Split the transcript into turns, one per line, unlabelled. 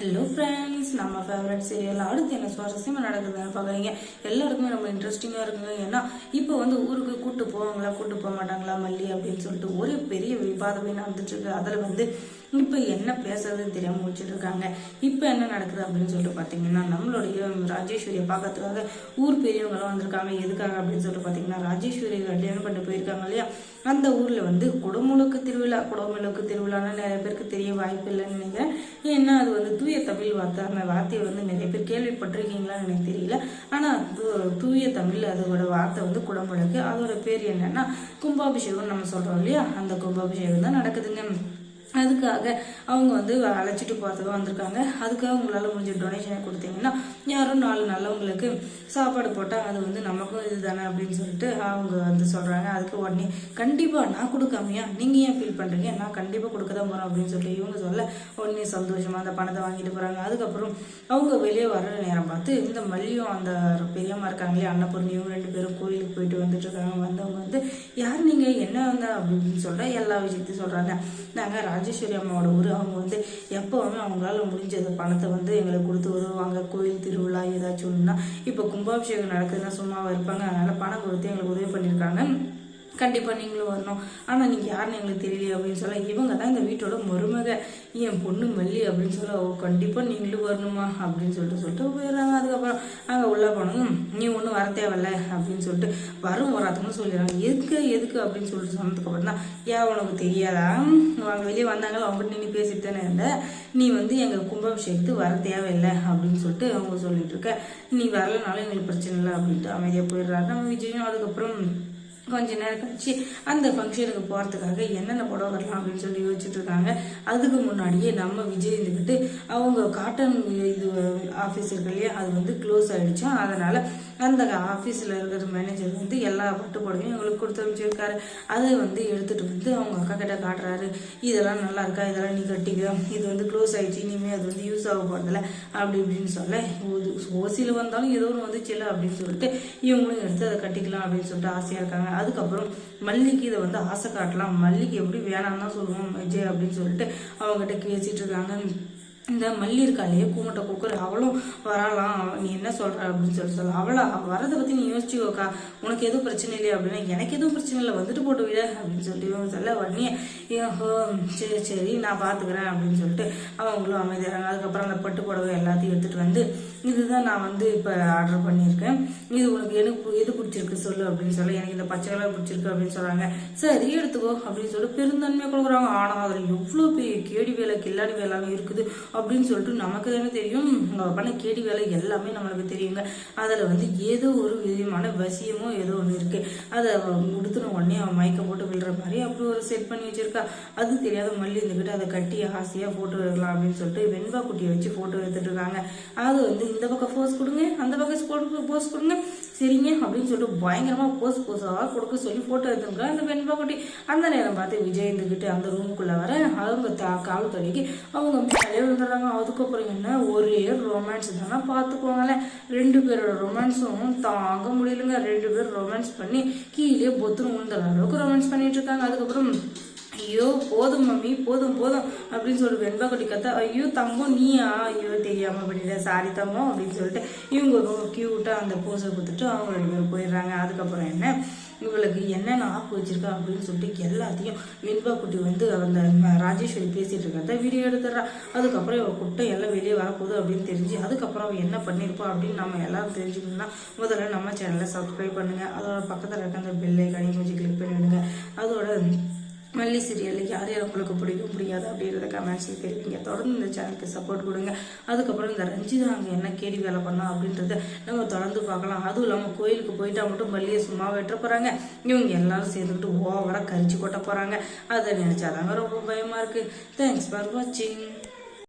Hello friends நம்ம favourite serial அடுத்து என்ன சுவாரஸ்யமாக நடக்குதுன்னு பார்க்குறீங்க எல்லாருக்குமே ரொம்ப இன்ட்ரெஸ்டிங்காக இருக்குங்க. ஏன்னா இப்போ வந்து ஊருக்கு கூட்டு போவாங்களா கூட்டு போக மாட்டாங்களா மல்லி அப்படின்னு சொல்லிட்டு ஒரு பெரிய விவாதமே நடந்துட்டு இருக்கு. அதில் வந்து இப்போ என்ன பேசுறதுன்னு தெரியாமல் முடிச்சுட்டு இருக்காங்க. இப்போ என்ன நடக்குது அப்படின்னு சொல்லிட்டு பார்த்தீங்கன்னா நம்மளுடைய ராஜேஸ்வரியை பார்க்கறதுக்காக ஊர் பெரியவங்களாம் வந்திருக்காங்க. எதுக்காக அப்படின்னு சொல்லிட்டு பார்த்தீங்கன்னா ராஜேஸ்வரி கல்யாணம் பண்ணி போயிருக்காங்க இல்லையா? அந்த ஊரில் வந்து குடமுழுக்கு திருவிழா குடமுழுக்கு திருவிழான்னு நிறைய பேருக்கு தெரிய வாய்ப்பு இல்லைன்னு நினைக்கிறேன். ஏன்னா அது வந்து தூய தமிழ் வார்த்தை அந்த வார்த்தையை வந்து நிறைய பேர் கேள்விப்பட்டிருக்கீங்களான்னு எனக்கு தெரியல. ஆனால் தூ- தூய தமிழ் அதோட வார்த்தை வந்து குடமுழுக்கு. அதோட பேர் என்னன்னா கும்பாபிஷேகம் நம்ம சொல்கிறோம் இல்லையா? அந்த கும்பாபிஷேகம் தான் நடக்குதுங்க. அதுக்காக அவங்க வந்து அழைச்சிட்டு போகிறதுக்கு வந்திருக்காங்க. அதுக்காக உங்களால் முடிஞ்ச டொனேஷனை கொடுத்தீங்கன்னா யாரும் நாலு நல்லவங்களுக்கு சாப்பாடு போட்டால் அது வந்து நமக்கும் இதுதானே அப்படின்னு சொல்லிட்டு அவங்க வந்து சொல்கிறாங்க அதுக்கு உடனே கண்டிப்பாக நான் கொடுக்காமையா? நீங்கள் ஏன் ஃபீல் பண்ணுறீங்க நான் கண்டிப்பாக கொடுக்க தான் போகிறேன் அப்படின்னு சொல்லிட்டு இவங்க சொல்ல உடனே சந்தோஷமாக அந்த பணத்தை வாங்கிட்டு போகிறாங்க அதுக்கப்புறம் அவங்க வெளியே வர்ற நேரம் பார்த்து இந்த மல்லியும் அந்த பெரியம்மா இருக்காங்களே அன்னபூர்ணியும் ரெண்டு பேரும் கோயிலுக்கு போயிட்டு வந்துட்டு இருக்காங்க. வந்தவங்க வந்து யார் நீங்கள் என்ன வந்த? அப்படின்னு சொல்கிற எல்லா விஷயத்தையும் சொல்கிறாங்க நாங்கள் ராஜேஸ்வரி அம்மாவோட ஊர். அவங்க வந்து எப்போவுமே அவங்களால முடிஞ்சது பணத்தை வந்து எங்களுக்கு கொடுத்து வருவாங்க கோயில் திருவிழா ஏதாச்சும் ஒன்றுனா இப்போ கும்பாபிஷேகம் நடக்குதுன்னா சும்மாவா இருப்பாங்க. அதனால பணம் கொடுத்து எங்களுக்கு உதவி பண்ணியிருக்காங்க. கண்டிப்பாக நீங்களும் வரணும். ஆனால் நீங்கள் யாருன்னு எங்களுக்கு தெரியலையே அப்படின்னு சொல்ல இவங்க தான் இந்த வீட்டோட மருமக. என் பொண்ணு மல்லி அப்படின்னு சொல்ல ஓ கண்டிப்பாக நீங்களும் வரணுமா அப்படின்னு சொல்லிட்டு சொல்லிட்டு அங்கே உள்ளே போனதும் நீ ஒன்றும் வர தேவையில்ல அப்படின்னு சொல்லிட்டு வரும் வராதுன்னு சொல்லிடுறாங்க. எதுக்கு எதுக்கு அப்படின்னு சொல்லிட்டு சொன்னதுக்கப்புறம் தான் ஏன் உனக்கு தெரியாதா? அவங்க வெளியே வந்தாங்களோ? அவங்க நின்று பேசிட்டு தானே இருந்த. நீ வந்து எங்கள் கும்பாபிஷேகத்துக்கு வர தேவையில்லை அப்படின்னு சொல்லிட்டு அவங்க சொல்லிட்டு இருக்க. நீ வரலனாலும் எங்களுக்கு பிரச்சனை இல்லை அப்படின்ட்டு அமைதியாக போயிடுறாரு. நம்ம விஜயும் அதுக்கப்புறம் கொஞ்ச நேரம் கழிச்சு அந்த ஃபங்க்ஷனுக்கு போகிறதுக்காக என்னென்ன புடவை கட்டலாம் அப்படின்னு சொல்லி யோசிச்சுட்டு இருக்காங்க. அதுக்கு முன்னாடியே நம்ம விஜய் இருந்துக்கிட்டு அவங்க காட்டன் இது ஆஃபீஸ் இருக்கு இல்லையா அது வந்து க்ளோஸ் ஆயிடுச்சா. அதனால் அந்த ஆஃபீஸில் இருக்கிற மேனேஜர் வந்து எல்லா பட்டு புடவையும் எங்களுக்கு கொடுத்து அமைச்சிருக்காரு அதை வந்து எடுத்துகிட்டு வந்து அவங்க அக்கா கிட்ட காட்டுறாரு. இதெல்லாம் நல்லா இருக்கா? இதெல்லாம் நீ கட்டிக்க. இது வந்து க்ளோஸ் ஆகிடுச்சு இனிமேல் அது வந்து யூஸ் ஆக போகிறதில்ல அப்படி இப்படின்னு சொல்ல ஓசியில் வந்தாலும் ஏதோ ஒன்று வந்துச்சு இல்லை அப்படின்னு சொல்லிட்டு இவங்களும் எடுத்து அதை கட்டிக்கலாம் அப்படின்னு சொல்லிட்டு ஆசையாக இருக்காங்க. அதுக்கப்புறம் மல்லிக்கு இதை வந்து ஆசை காட்டலாம். மல்லிக்கு எப்படி வேணாம்னு தான் சொல்லுவோம். விஜய் அப்படின்னு சொல்லிட்டு அவங்ககிட்ட பேசிட்டு இருக்காங்க. இந்த மல்லி இருக்காளே கூமட்டை குக்கர் அவளும் வரலாம் நீ என்ன சொல்ற அப்படின்னு சொல்லி சொல்ல. அவளை வரதை பத்தி நீ யோசிச்சுக்கோக்கா. உனக்கு எதுவும் பிரச்சனை இல்லையா அப்படின்னா எனக்கு எதுவும் பிரச்சனை இல்லை. வந்துட்டு போட்டு விட அப்படின்னு சொல்லிட்டு இவங்க சொல்ல உடனே "ஏஹோ, சரி சரி நான் பாத்துக்கிறேன் அப்படின்னு சொல்லிட்டு அவங்களும் அமைதியாகிறாங்க அதுக்கப்புறம் அந்த பட்டு புடவை எல்லாத்தையும் எடுத்துட்டு வந்து இதுதான் நான் வந்து இப்போ ஆர்டர் பண்ணியிருக்கேன். இது உனக்கு எனக்கு எது பிடிச்சிருக்கு சொல்லு அப்படின்னு சொல்ல எனக்கு இந்த பச்சை கலர் பிடிச்சிருக்கு அப்படின்னு சொல்றாங்க. சரி எடுத்துக்கோ அப்படின்னு சொல்லிட்டு பெருந்தன்மையாக கொடுக்குறாங்க. ஆனால் அதில் எவ்வளோ பெரிய கேடி வேலை கில்லாடி வேலை இருக்குது. அப்படின்னு சொல்லிட்டு நமக்கு தானே தெரியும். அவங்க பண்ண கேடி வேலை எல்லாமே நம்மளுக்கு தெரியுங்க. அதில் வந்து ஏதோ ஒரு விதமான வசியமோ ஏதோ ஒன்று இருக்கு. அதை உடுத்துன உடனே அவன் மயக்கம் போட்டு விழுற மாதிரி அப்படி ஒரு செட் பண்ணி வச்சிருக்கா. அது தெரியாத மல்லி இருந்துக்கிட்டு அதை கட்டி ஆசையாக ஃபோட்டோ எடுக்கலாம் அப்படின்னு சொல்லிட்டு வெண்பா குட்டியை வச்சு ஃபோட்டோ எடுத்துட்டு இருக்காங்க. அது வந்து இந்த பக்கம் போஸ் கொடுங்க அந்த பக்கம் போஸ் கொடுங்க. சரிங்க அப்படின்னு சொல்லிட்டு பயங்கரமாக போஸ் போஸாக கொடுக்க சொல்லி ஃபோட்டோ எடுத்துங்க அந்த வெண்பா குட்டி அந்த நேரம் பார்த்து விஜய் இருந்துக்கிட்டு அந்த ரூமுக்குள்ளே வர அவங்க தா கால் தொடங்கி அவங்க மேலே விழுந்துடுறாங்க. அதுக்கப்புறம் என்ன? ஒரே ரொமான்ஸ் தானே? பார்த்துக்கோங்களேன். ரெண்டு பேரோட ரொமான்ஸும் தாங்க முடியலங்க. ரெண்டு பேரும் ரொமான்ஸ் பண்ணி கீழே பொத்துன்னு விழுந்துற அளவுக்கு ரொமான்ஸ் பண்ணிட்டு இருக்காங்க. அதுக்கப்புறம் ஐயோ போதும் மம்மி போதும் போதும் அப்படின்னு சொல்லிட்டு வெண்பா குட்டி கத்த ஐயோ தங்கம் நீயா? ஐயோ தெரியாம பண்ணிட்டேன் சாரி தங்கம் அப்படின்னு சொல்லிட்டு இவங்க ரொம்ப கியூட்டா அந்த போஸை கொடுத்துட்டு அவங்க ரெண்டு பேரும் போயிடுறாங்க. அதுக்கப்புறம் என்ன? இவளுக்கு என்னென்ன ஆப்பு வச்சிருக்கா அப்படின்னு சொல்லிட்டு எல்லாத்தையும் வெண்பா குட்டி வந்து அந்த ராஜேஸ்வரி பேசிட்டு இருக்கிறத வீடியோ எடுத்துடுறா. அதுக்கப்புறம் இவ குட்டை எல்லாம் வெளியே வரப்போகுது அப்படின்னு தெரிஞ்சு அதுக்கப்புறம் அவள் என்ன பண்ணியிருப்பா அப்படின்னு நம்ம எல்லாரும் தெரிஞ்சுக்கணும்னா முதல்ல நம்ம சேனலை சப்ஸ்கிரைப் பண்ணுங்க. அதோட பக்கத்தில் இருக்க அந்த பெல்லை ஐக்கானி கொஞ்சம் கிளிக் பண்ணிவிடுங்க அதோட மல்லி சீரியலில் யார் யார் உங்களுக்கு பிடிக்கும் பிடிக்காது அப்படின்றத கமெண்ட்ஸில் தெரிவிங்க. தொடர்ந்து இந்த சேனலுக்கு சப்போர்ட் கொடுங்க. அதுக்கப்புறம் இந்த ரஞ்சிதா அங்கே என்ன கேடி வேலை பண்ணா அப்படின்றத நம்ம தொடர்ந்து பார்க்கலாம். அதுவும் இல்லாமல் கோயிலுக்கு போயிட்டா மட்டும் மல்லியை சும்மா வெட்ட போகிறாங்க இவங்க எல்லாரும் சேர்ந்துக்கிட்டு ஓவராக கரிச்சு கொட்ட போகிறாங்க அதை நினச்சாதாங்க ரொம்ப பயமாக இருக்குது தேங்க்ஸ் ஃபார் வாட்சிங்